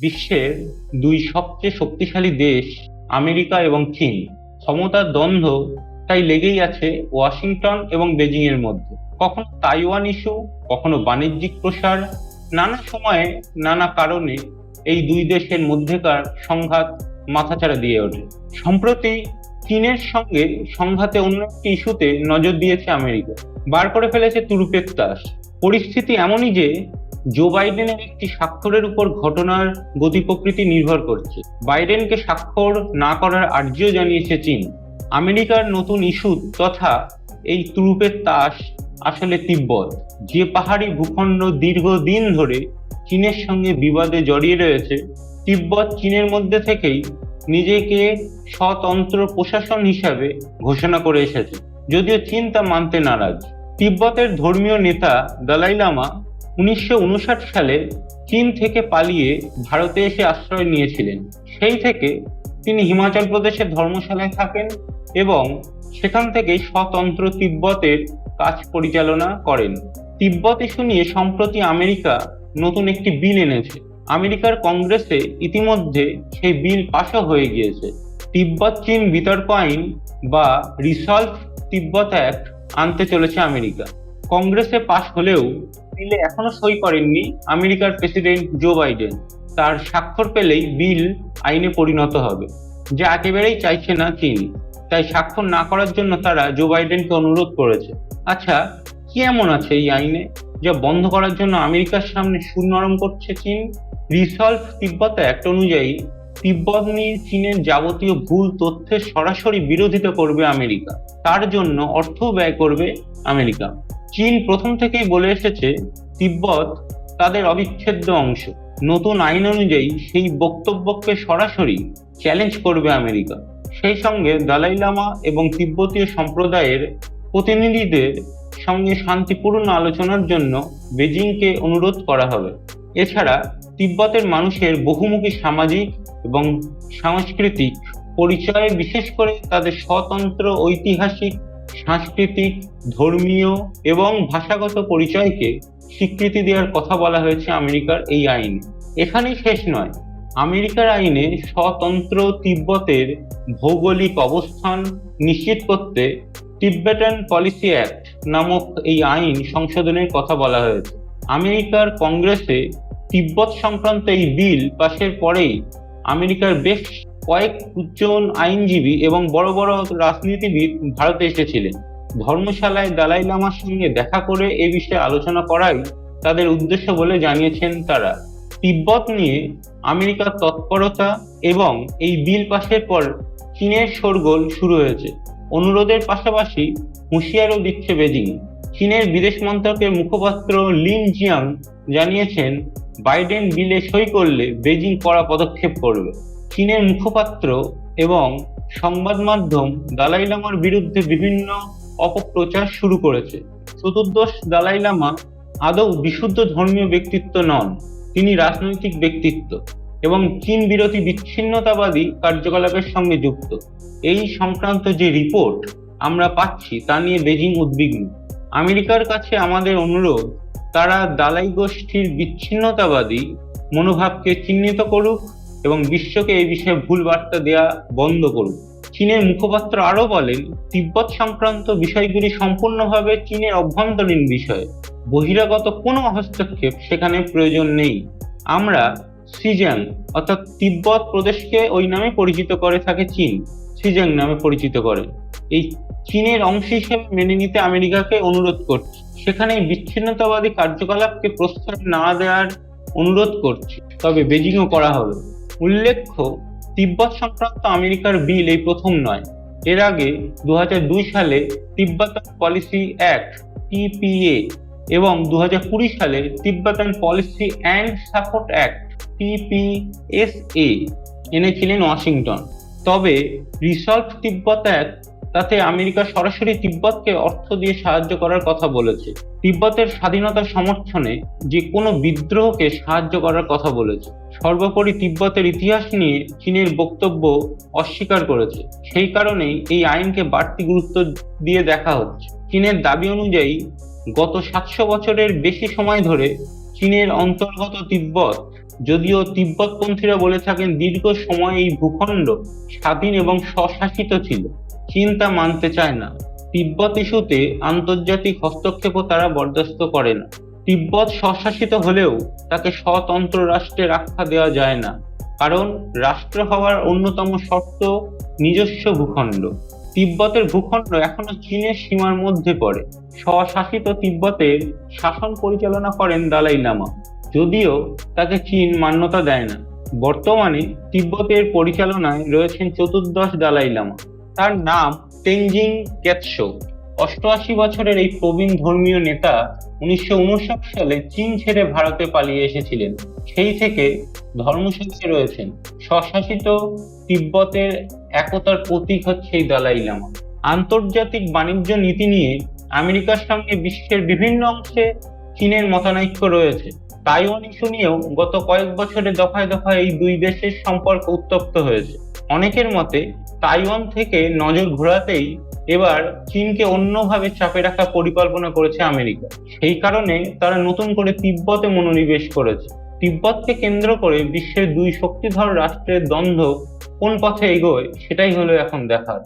বিশ্বের দুই সবচেয়ে শক্তিশালী দেশ আমেরিকা এবং চীন। ক্ষমতার দ্বন্দ্ব তাই লেগেই আছে ওয়াশিংটন এবং বেজিং এর মধ্যে। কখনো তাইওয়ান ইস্যু, কখনো বাণিজ্যিক প্রসার, নানা সময়ে নানা কারণে এই দুই দেশের মধ্যেকার সংঘাত মাথাচাড়া দিয়ে ওঠে। সম্প্রতি চীনের সঙ্গে সংঘাতে অন্য একটি ইস্যুতে নজর দিয়েছে আমেরিকা। বার করে ফেলেছে তুরুপের তাস। পরিস্থিতি এমনই যে জো বাইডেনের একটি স্বাক্ষরের উপর ঘটনার গতি প্রকৃতি নির্ভর করছে। বাইডেনকে স্বাক্ষর না করার আর্জিও জানিয়েছে চীন। আমেরিকার নতুন ইস্যু তথা এই তুরুপের তাস আসলে তিব্বত। যে পাহাড়ি ভূখণ্ড দীর্ঘদিন ধরে চীনের সঙ্গে বিবাদে জড়িয়ে রয়েছে, তিব্বত চীনের মধ্যে থেকেই নিজেকে স্বতন্ত্র প্রশাসন হিসাবে ঘোষণা করে এসেছে। যদিও চীন তা মানতে নারাজ। তিব্বতের ধর্মীয় নেতা দালাই লামা উনিশশো উনষাট সালে চীন থেকে পালিয়ে ভারতে এসে আশ্রয় নিয়েছিলেন। সেই থেকে তিনি হিমাচল প্রদেশের ধর্মশালায় থাকেন এবং সেখান থেকেই স্বতন্ত্র তিব্বতের কাজ পরিচালনা করেন। তিব্বত ইস্যু নিয়ে সম্প্রতি আমেরিকা নতুন একটি বিল এনেছে। আমেরিকার কংগ্রেসে ইতিমধ্যে সেই বিল পাশও হয়ে গিয়েছে। তিব্বত চীন বিতর্ক আইন বা রিসলভ তিব্বত অ্যাক্ট আনতে চলেছে আমেরিকা। কংগ্রেসে পাশ হলেও বিলে এখনও সই করেননি আমেরিকার প্রেসিডেন্ট জো বাইডেন। তার স্বাক্ষর পেলেই বিল আইনে পরিণত হবে। যা একেবারেই চাইছে না চীন। তাই স্বাক্ষর না করার জন্য তারা জো বাইডেনকে অনুরোধ করেছে। আচ্ছা কি এমন আছে এই আইনে যা বন্ধ করার জন্য আমেরিকার সামনে সুর নরম করছে চীন? রিসলভ তিব্বত অ্যাক্ট অনুযায়ী, তিব্বত নিয়ে চীনের যাবতীয় ভুল তথ্যের সরাসরি বিরোধিতা করবে আমেরিকা। তার জন্য অর্থ ব্যয় করবে আমেরিকা। চীন প্রথম থেকেই বলে এসেছে, তিব্বত তাদের অবিচ্ছেদ্য অংশ। নতুন আইন অনুযায়ী সেই বক্তব্যকে সরাসরি চ্যালেঞ্জ করবে আমেরিকা। সেই সঙ্গে দালাই লামা এবং তিব্বতীয় সম্প্রদায়ের প্রতিনিধিদের সঙ্গে শান্তিপূর্ণ আলোচনার জন্য বেজিংকে অনুরোধ করা হবে। এছাড়া তিব্বতের মানুষের বহুমুখী সামাজিক এবং সাংস্কৃতিক পরিচয়ে, বিশেষ করে তাদের স্বতন্ত্র ঐতিহাসিক সাংস্কৃতিক, ধর্মীয় এবং ভাষাগত পরিচয়কে স্বীকৃতি দেওয়ার কথা বলা হয়েছে আমেরিকার এই আইনে। এখানেই শেষ নয়। আমেরিকার আইনে স্বতন্ত্র তিব্বতের ভৌগোলিক অবস্থান নিশ্চিত করতে তিব্বেটান পলিসি অ্যাক্ট নামক এই আইন সংশোধনের কথা বলা হয়েছে। আমেরিকার কংগ্রেসে তিব্বত সংক্রান্ত এই বিল পাশের পরেই আমেরিকার বেশ কয়েকজন আইনজীবী এবং বড় বড় রাজনীতিবিদ ভারতে এসেছিলেন। ধর্মশালায় দালাই লামার সঙ্গে দেখা করে এ বিষয়ে আলোচনা করাই তাদের উদ্দেশ্য বলে জানিয়েছেন তারা। তিব্বত নিয়ে আমেরিকার তৎপরতা এবং এই বিল পাশের পর চীনের শোরগোল শুরু হয়েছে। অনুরোধের পাশাপাশি হুঁশিয়ারও দিচ্ছে বেজিং। চীনের বিদেশ মন্ত্রকের মুখপাত্র লিন জিয়াং জানিয়েছেন, বাইডেন বিলে সই করলে বেজিং কড়া পদক্ষেপ করবে। চীনের মুখপাত্র এবং সংবাদ মাধ্যম দালাই লামার বিরুদ্ধে বিভিন্ন অপপ্রচার শুরু করেছে। চতুর্দশ দালাই লামা আদৌ বিশুদ্ধ ধর্মীয় ব্যক্তিত্ব নন, তিনি রাজনৈতিক ব্যক্তিত্ব এবং চীন বিরোধী বিচ্ছিন্নতাবাদী কার্যকলাপের সঙ্গে যুক্ত। এই সংক্রান্ত যে রিপোর্ট আমরা পাচ্ছি তা নিয়ে বেজিং উদ্বিগ্ন। আমেরিকার কাছে আমাদের অনুরোধ, তারা দালাই গোষ্ঠীর বিচ্ছিন্নতাবাদী মনোভাবকে চিহ্নিত করুক এবং বিশ্বকে এই বিষয়ে ভুল বার্তা দেওয়া বন্ধ করুক চীনের মুখপাত্র আরও বলেন, তিব্বত সংক্রান্ত বিষয়গুলি সম্পূর্ণভাবে চীনের অভ্যন্তরীণ বিষয়। বহিরাগত কোনো হস্তক্ষেপ সেখানে প্রয়োজন নেই। আমরা সিজাং অর্থাৎ তিব্বত প্রদেশকে ওই নামে পরিচিত করে থাকে চীন সিজাং নামে পরিচিত করে। এই চীনের অংশ হিসেবে মেনে নিতে আমেরিকাকে অনুরোধ করছে। সেখানে বিচ্ছিন্নতাবাদী কার্যকলাপকে প্রশ্রয় না দেওয়ার অনুরোধ করছে। তবে বেজিংও করা হবে। উল্লেখ্য, তিব্বত সংক্রান্ত আমেরিকার বিল এই প্রথম নয়। এর আগে দু হাজার দুই সালে তিব্বতন পলিসি অ্যাক্ট, টিপিএ, এবং দু হাজার কুড়ি সালে Tibetan policy and support act, TPSA এনেছিলেন ওয়াশিংটন। তবে রিসলভ তিব্বত অ্যাক্ট তাতে আমেরিকা সরাসরি তিব্বতকে অর্থ দিয়ে সাহায্য করার কথা বলেছে। তিব্বতের স্বাধীনতা সমর্থনে যে কোনো বিদ্রোহকে সাহায্য করার কথা বলেছে। সর্বোপরি তিব্বতের ইতিহাস নিয়ে চীনের বক্তব্য অস্বীকার করেছে। সেই কারণেই এই আইনকে বাড়তি গুরুত্ব দিয়ে দেখা হচ্ছে। চীনের দাবি অনুযায়ী, গত সাতশো বছরের বেশি সময় ধরে চীনের অন্তর্গত তিব্বত, যদিও তিব্বতপন্থীরা বলে থাকেন দীর্ঘ সময় এই ভূখণ্ড স্বাধীন এবং স্বশাসিত ছিল। চীন তা মানতে চায় না। তিব্বত ইস্যুতে আন্তর্জাতিক হস্তক্ষেপও তারা বরদাস্ত করে না। তিব্বত স্বশাসিত হলেও তাকে স্বতন্ত্র রাষ্ট্রে আখ্যা দেওয়া যায় না। কারণ রাষ্ট্র হওয়ার অন্যতম শর্ত নিজস্ব ভূখণ্ড। তিব্বতের ভূখণ্ড এখনও চীনের সীমার মধ্যে পড়ে। স্বশাসিত তিব্বতের শাসন পরিচালনা করেন দালাই লামা যদিও তাকে চীন মান্যতা দেয় না। বর্তমানে তিব্বতের পরিচালনায় রয়েছেন চতুর্দশ দালাই লামা তার নাম তেনজিং গ্যাতসো অষ্টআশি বছরের এই প্রবীণ ধর্মীয় নেতা উনিশশো সালে চীন ছেড়ে ভারতে পালিয়ে এসেছিলেন। সেই থেকে ধর্মসঙ্গে রয়েছেন। স্বশাসিত তিব্বতের একতার প্রতীক হচ্ছে এই দালাই লামা। আন্তর্জাতিক বাণিজ্য নীতি নিয়ে আমেরিকার সঙ্গে বিশ্বের বিভিন্ন অংশে চীনের মতানৈক্য রয়েছে। তাইওয়ান ইস্যু নিয়েও গত কয়েক বছরে দফায় দফায় এই দুই দেশের সম্পর্ক উত্তপ্ত হয়েছে। অনেকের মতে তাইওয়ান থেকে নজর ঘোরাতেই এবার চীনকে অন্যভাবে চাপে রাখার পরিকল্পনা করেছে আমেরিকা। সেই কারণে তারা নতুন করে তিব্বতে মনোনিবেশ করেছে। তিব্বতকে কেন্দ্র করে বিশ্বের দুই শক্তিধর রাষ্ট্রের দ্বন্দ্ব কোন পথে এগোয় সেটাই হলো এখন দেখার।